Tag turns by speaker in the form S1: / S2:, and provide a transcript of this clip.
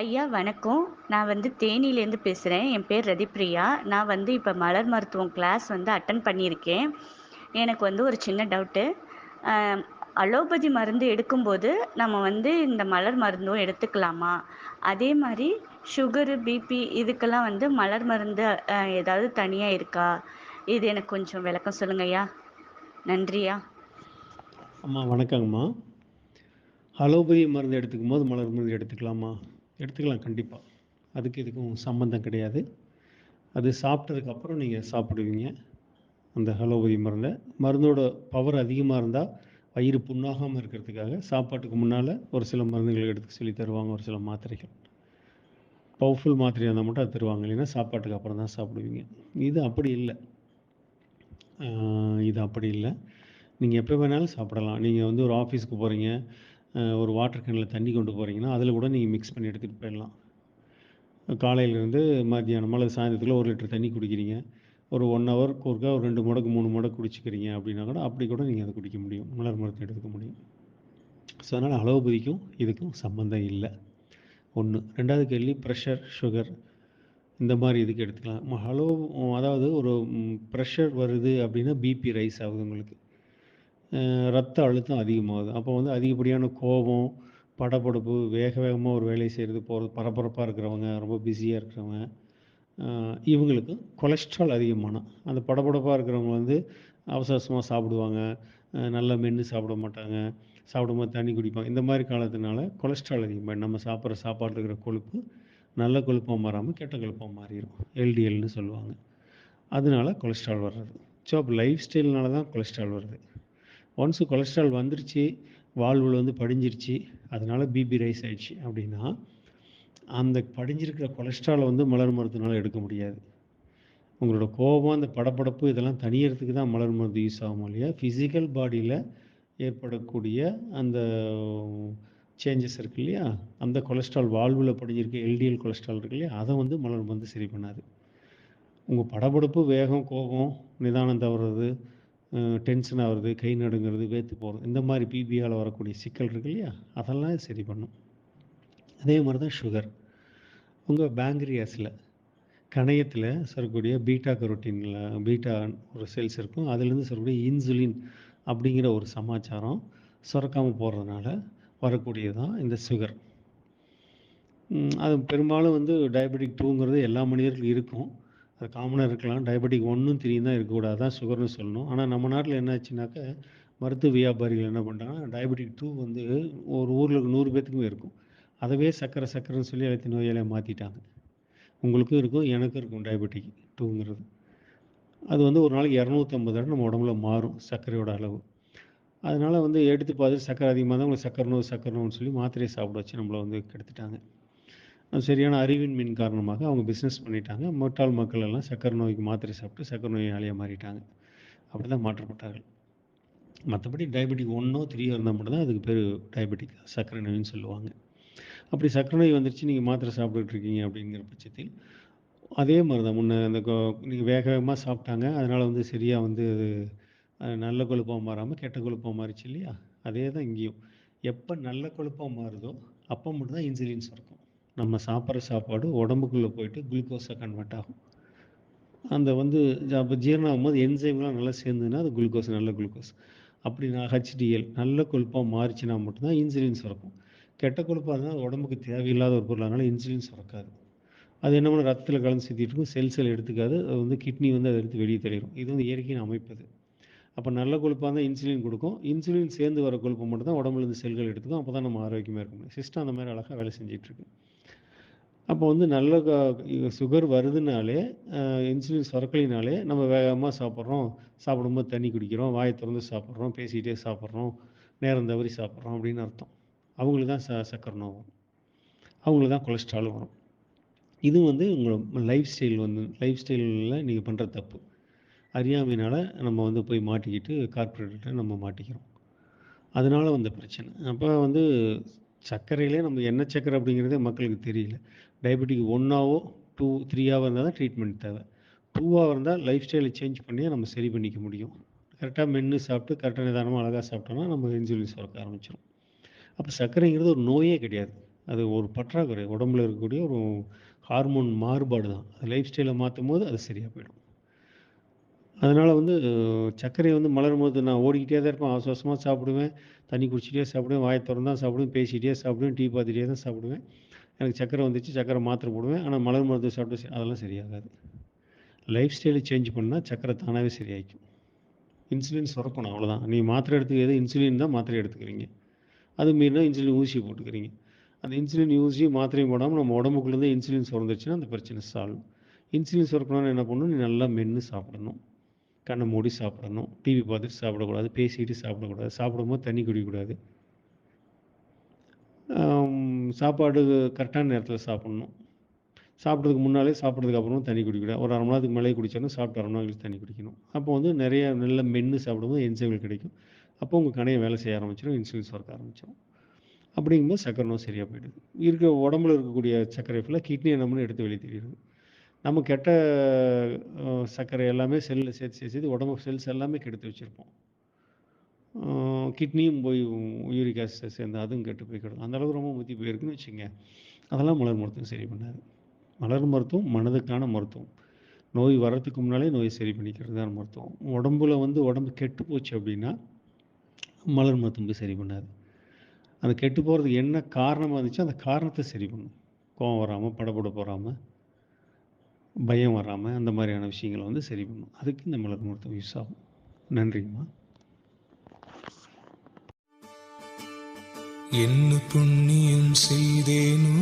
S1: ஐயா வணக்கம். நான் வந்து தேனியிலேருந்து பேசுகிறேன் என் பேர் ரதிப்ரியா. நான் வந்து இப்போ மலர் மருத்துவம் கிளாஸ் வந்து அட்டன் பண்ணியிருக்கேன். எனக்கு வந்து ஒரு சின்ன டவுட்டு அலோபதி மருந்து எடுக்கும்போது நம்ம வந்து இந்த மலர் மருந்தும் எடுத்துக்கலாமா? அதே மாதிரி சுகரு பிபி இதுக்கெல்லாம் வந்து மலர் மருந்து ஏதாவது தனியாக இருக்கா? இது எனக்கு கொஞ்சம் விளக்கம் சொல்லுங்க ஐயா. நன்றியா
S2: அம்மா வணக்கங்கம்மா. அலோபதி மருந்து எடுத்துக்கும் போது மலர் மருந்து எடுத்துக்கலாமா? எடுத்துக்கலாம் கண்டிப்பாக அதுக்கு இதுக்கும் சம்மந்தம் கிடையாது. அது சாப்பிட்டதுக்கு அப்புறம் நீங்கள் சாப்பிடுவீங்க. அந்த ஹலோபதி மருந்தை மருந்தோட பவர் அதிகமாக இருந்தால் வயிறு புண்ணாகாமல் இருக்கிறதுக்காக சாப்பாட்டுக்கு முன்னால் ஒரு சில மருந்துகள் எடுத்து சொல்லி தருவாங்க ஒரு சில மாத்திரைகள். பவர்ஃபுல் மாத்திரையாக இருந்தால் மட்டும் அது தருவாங்க. இல்லைன்னா சாப்பாட்டுக்கு அப்புறம் தான் சாப்பிடுவீங்க. இது அப்படி இல்லை. இது அப்படி இல்லை. நீங்கள் எப்போ வேணாலும் சாப்பிடலாம். நீங்கள் வந்து ஒரு ஆஃபீஸ்க்கு போகிறீங்க ஒரு வாட்டர் கேனில் தண்ணி கொண்டு போகிறீங்கன்னா அதில் கூட நீங்கள் மிக்ஸ் பண்ணி எடுத்துகிட்டு போயிடலாம். காலையிலேருந்து மத்தியானம் அல்லது சாயந்தரத்தில் ஒரு லிட்டர் தண்ணி குடிக்கிறீங்க. ஒரு ஒன் ஹவர் ஒருக்கா ஒரு ரெண்டு முடக்கு மூணு முடக்கு குடிச்சிக்கிறீங்க அப்படின்னா கூட அப்படி கூட நீங்கள் அதை குடிக்க முடியும். மலர் மரத்தை எடுத்துக்க முடியும். ஸோ அதனால் அலோபதிக்கும் இதுக்கும் சம்மந்தம் இல்லை. ஒன்று ரெண்டாவது கேள்வி ப்ரெஷர் சுகர் இந்த மாதிரி இதுக்கு எடுத்துக்கலாம். ஹலோ அதாவது ஒரு ப்ரெஷர் வருது அப்படின்னா பிபி ரைஸ் ஆகுது உங்களுக்கு. ரத்த அழுத்தம் அதிகமாகுது. அப்போ வந்து அதிகப்படியான கோபம் படப்படுப்பு வேக வேகமாக ஒரு வேலையை செய்கிறது போகிறது பரபரப்பாக இருக்கிறவங்க ரொம்ப பிஸியாக இருக்கிறவங்க இவங்களுக்கு கொலஸ்ட்ரால் அதிகமான அந்த படபடப்பாக இருக்கிறவங்க வந்து அவசரமாக சாப்பிடுவாங்க. நல்லா மென்று சாப்பிட மாட்டாங்க. சாப்பிடும்போது தண்ணி குடிப்பாங்க. இந்த மாதிரி காலத்தினால கொலஸ்ட்ரால் அதிகமாக நம்ம சாப்பிட்ற சாப்பாட்டில் இருக்கிற கொழுப்பு நல்ல கொழுப்பாக மாறாமல் கெட்ட கொழுப்பாக மாறிடும் எல்டிஎல்னு சொல்லுவாங்க. அதனால கொலஸ்ட்ரால் வர்றது. ஸோ அப்போ லைஃப் ஸ்டைல்னால தான் கொலஸ்ட்ரால் வருது. ஒன்ஸு கொலஸ்ட்ரால் வந்துருச்சு வாழ்வில் வந்து படிஞ்சிருச்சு அதனால் பிபி ரைஸ் ஆயிடுச்சு. அப்படின்னா அந்த படிஞ்சிருக்கிற கொலஸ்ட்ராலை வந்து மலர் மருத்துவனால எடுக்க முடியாது. உங்களோட கோபம் அந்த படப்படப்பு இதெல்லாம் தனியறதுக்கு தான் மலர் மருந்து யூஸ் ஆகும் இல்லையா? ஃபிசிக்கல் பாடியில் ஏற்படக்கூடிய அந்த சேஞ்சஸ் இருக்கு இல்லையா? அந்த கொலஸ்ட்ரால் வாழ்வில் படிஞ்சிருக்க எல்டிஎல் கொலஸ்ட்ரால் இருக்கு இல்லையா? அதை வந்து மலர் மருந்து சரி பண்ணாது. உங்கள் படபடப்பு வேகம் கோபம் நிதானம் தவறுறது டென்ஷன் ஆகிறது கை நடுங்கிறது வேத்து போகிறது இந்த மாதிரி பிபியால் வரக்கூடிய சிக்கல் இருக்கு இல்லையா? அதெல்லாம் சரி பண்ணும். அதே மாதிரி தான் சுகர் உங்கள் பேங்க்ரியாஸில் கணையத்தில் சொல்லக்கூடிய பீட்டா கரோட்டினில் பீட்டா ஒரு செல்ஸ் இருக்கும். அதுலேருந்து சொல்லக்கூடிய இன்சுலின் அப்படிங்கிற ஒரு சமாச்சாரம் சுரக்காமல் போடுறதுனால வரக்கூடியது தான் இந்த சுகர் அது பெரும்பாலும் வந்து டயபெட்டிக் டூங்கிறது எல்லா மனிதர்களுக்கும் இருக்கும். அது காமனாக இருக்கலாம். டயபெட்டிக் ஒன்றும் த்ரீ தான் இருக்கக்கூடாது தான் சுகர்னு சொல்லணும். ஆனால் நம்ம நாட்டில் என்ன ஆச்சுனாக்கா மருத்துவ வியாபாரிகள் என்ன பண்ணுறாங்கன்னா டயபெட்டிக் டூ வந்து ஒரு ஊரில் நூறு பேத்துக்குமே இருக்கும். அதவே சக்கரை சக்கரைன்னு சொல்லி எல்லாத்தையும் நோயாளியை மாற்றிட்டாங்க உங்களுக்கும் இருக்கும் எனக்கும் இருக்கும் டயபெட்டிக் டூங்கிறது அது வந்து ஒரு நாளைக்கு இரநூத்தம்பது தடவை நம்ம உடம்புல மாறும் சர்க்கரையோட அளவு. அதனால் வந்து எடுத்து பார்த்துட்டு சக்கரை அதிகமாக தான் உங்களுக்கு சக்கரை நோய் சக்கரை நோய்னு சொல்லி மாத்திரையை சாப்பிட வச்சு நம்மளை வந்து கெடுத்துட்டாங்க. சரியான அறிவின்மின் காரணமாக அவங்க பிஸ்னஸ் பண்ணிட்டாங்க. முட்டாள் மக்கள் எல்லாம் சக்கரை நோய்க்கு மாத்திரை சாப்பிட்டு சக்கரை நோயாளியாக மாறிட்டாங்க. அப்படி தான் மாற்றப்பட்டார்கள். மற்றபடி டயபெட்டிக் ஒன்றோ த்ரீயோ இருந்தால் மட்டும்தான் அதுக்கு பேர் டயபெட்டிக் சர்க்கரை நோயின்னு சொல்லுவாங்க. அப்படி சர்க்கரை நோய் வந்துருச்சு நீங்கள் மாத்திரை சாப்பிட்டுட்டு இருக்கீங்க அப்படிங்கிற பட்சத்தில் அதே மாதிரி தான் முன்ன அந்த நீங்கள் வேக வேகமாக சாப்பிட்டாங்க. அதனால் வந்து சரியாக வந்து அது நல்ல கொழுப்பாக மாறாமல் கெட்ட கொழுப்பாக மாறிச்சு இல்லையா? அதே தான் இங்கேயும். எப்போ நல்ல கொழுப்பாக மாறுதோ அப்போ மட்டும்தான் இன்சுலின் சுரக்கும். நம்ம சாப்பிட்ற சாப்பாடு உடம்புக்குள்ளே போயிட்டு குளுக்கோஸாக கன்வெர்ட் ஆகும். அந்த வந்து அப்போ ஜீரணம் ஆகும்போது என்சைம்லாம் நல்லா சேர்ந்ததுன்னா அது குளுக்கோஸ் நல்ல குளுக்கோஸ். அப்படி நான் ஹெச்டிஎல் நல்ல கொழுப்பாக மாறிச்சுன்னா மட்டும்தான் இன்சுலின் சுரக்கும். கெட்ட கொழுப்பாக இருந்தால் உடம்புக்கு தேவையில்லாத ஒரு பொருள் அதனால் இன்சுலின் சுரக்காது. அது என்ன பண்ண ரத்தத்தில் கலந்து சுற்றிட்டு இருக்கும் செல் செல் எடுத்துக்காது அது வந்து கிட்னி வந்து அதை எடுத்து வெளியே தள்ளிடும் இது வந்து இயற்கையின் அமைப்பது அப்போ நல்ல கொழுப்பாக இருந்தால் இன்சுலின் கொடுக்கும். இன்சுலின் சேர்ந்து வர கொழுப்பு மட்டும் தான் உடம்புலருந்து செல்கள் எடுத்துக்கும் அப்போ தான் நம்ம ஆரோக்கியமாக இருக்க முடியும். சிஸ்டம் அந்த மாதிரி அழகாக வேலை செஞ்சிட்ருக்கு அப்போ வந்து நல்ல சுகர் வருதுனாலே இன்சுலின் சுரக்கலினாலே நம்ம வேகமாக சாப்பிட்றோம். சாப்பிடும்போது தண்ணி குடிக்கிறோம் வாயை திறந்து சாப்பிட்றோம் பேசிக்கிட்டே சாப்பிட்றோம் நேரம் தவறி சாப்பிட்றோம் அப்படின்னு அர்த்தம். அவங்களுக்கு தான் ச சக்கரை நோய் வரும் அவங்களுக்கு தான் கொலஸ்ட்ராலும் வரும். இது வந்து உங்களோட லைஃப் ஸ்டைல் வந்து லைஃப் ஸ்டைலில் நீங்கள் பண்ணுற தப்பு. அறியாமையினால் நம்ம வந்து போய் மாட்டிக்கிட்டு கார்ப்பரேட்டை நம்ம மாட்டிக்கிறோம். அதனால் வந்த பிரச்சனை. அப்போ வந்து சர்க்கரையிலே நம்ம என்ன சர்க்கரை அப்படிங்கிறதே மக்களுக்கு தெரியல. டயபெட்டிக் ஒன்றாவோ டூ த்ரீயாக இருந்தால் தான் ட்ரீட்மெண்ட் தேவை. டூவாக இருந்தால் லைஃப் ஸ்டைலை சேஞ்ச் பண்ணி நம்ம சரி பண்ணிக்க முடியும். கரெக்டாக மென்று சாப்பிட்டு கரெக்டாக நிதானமாக அழகாக சாப்பிட்டோம்னா நம்ம இன்சுலின் சுரக்க ஆரம்பிச்சிடும் அப்போ சர்க்கரைங்கிறது ஒரு நோயே கிடையாது. அது ஒரு பற்றாக்குறை. உடம்புல இருக்கக்கூடிய ஒரு ஹார்மோன் மாறுபாடு தான். அது லைஃப் ஸ்டைலை மாற்றும் போது அது சரியாக போயிடும். அதனால் வந்து சர்க்கரைய வந்து மலரும்போது நான் ஓடிக்கிட்டே தான் இருப்பேன். அவசரமாக சாப்பிடுவேன். தண்ணி குடிச்சிட்டே சாப்பிடுவேன். வாயை திறந்தான் சாப்பிடுவேன். பேசிக்கிட்டே சாப்பிடுவேன். டீ பார்த்துட்டே தான் சாப்பிடுவேன். எனக்கு சர்க்கரை வந்துச்சு. சக்கரை மாத்திரை போடுவேன். ஆனால் மலர் மருந்து சாப்பிட்டு அதெல்லாம் சரியாகாது. லைஃப் ஸ்டைலை சேஞ்ச் பண்ணால் சக்கரை தானாகவே சரியாயிக்கும். இன்சுலின் சுரக்கணும் அவ்வளோதான். நீங்கள் மாத்திரை எடுத்துக்கிறது இன்சுலின் தான் மாத்திரை எடுத்துக்கிறீங்க. அது மீறினா இன்சுலின் ஊசி போட்டுக்கிறீங்க. அந்த இன்சுலின் ஊசி மாத்திரையும் போடாமல் நம்ம உடம்புக்குள்ளேருந்து இன்சுலின் சுரந்துருச்சுன்னா அந்த பிரச்சனை சால்வ். இன்சுலின் சுரக்கணும்னு என்ன பண்ணணும்? நீ நல்லா மென்று சாப்பிடணும். கண்ணை மூடி சாப்பிடணும். டிவி பார்த்துட்டு சாப்பிடக்கூடாது. பேசிக்கிட்டு சாப்பிடக்கூடாது. சாப்பிடும்போது தண்ணி குடிக்கக்கூடாது. சாப்பாடு கரெக்டான நேரத்தில் சாப்பிட்ணும் சாப்பிட்றதுக்கு முன்னாலே, சாப்பிட்றதுக்கு அப்புறமும் தண்ணி குடிக்கக்கூடாது. ஒரு அரை மணி நேரத்துக்கு மேலே குடிச்சோம்னா, சாப்பிட்டு அரை மணி நேரம் தண்ணி குடிக்கணும். அப்போ வந்து நிறைய நல்ல மென்று சாப்பிடும்போது என்சைம்கள் கிடைக்கும். அப்போ உங்கள் கணையை வேலை செய்ய ஆரம்பிச்சிடும் இன்சுலின் சுரக்க ஆரம்பிச்சிடும் அப்படிங்கும்போது சக்கரை நோய் சரியாக போயிடுது. இருக்க உடம்புல இருக்கக்கூடிய சர்க்கரை ஃபுல்லாக கிட்னி என்னமோ எடுத்து வெளியே தெரியுது நம்ம கெட்ட சர்க்கரை எல்லாமே செல்லில் சேர்த்து சேர்த்து சேர்த்து உடம்பு செல்ஸ் எல்லாமே கெடுத்து வச்சுருப்போம் கிட்னியும் போய் யூரிக் ஆசிட் சேர்ந்து அதுவும் கெட்டு போய் கிடக்கும். அந்தளவுக்கு ரொம்ப முத்தி போயிருக்குன்னு வச்சுங்க அதெல்லாம் மலர் மருத்துவம் சரி பண்ணாது. மலர் மருத்துவம் மனதுக்கான மருத்துவம். நோய் வர்றதுக்கு முன்னாலே நோயை சரி பண்ணிக்கிறது தான் மருத்துவம். உடம்புல வந்து உடம்பு கெட்டு போச்சு அப்படின்னா, மலர் மருத்துவம் போய் சரி பண்ணாது. அந்த கெட்டு போகிறதுக்கு என்ன காரணமாக இருந்துச்சோ, அந்த காரணத்தை சரி பண்ணும். கோவம் வராமல் படப்பட போகாமல் பயம் வராமல் அந்த மாதிரியான விஷயங்கள வந்து சரி பண்ணும். அதுக்கு இந்த மலர் முகூர்த்தம் யூஸ் ஆகும். நன்றிங்கம்மா.
S3: என்ன புண்ணியம் செய்தேனோ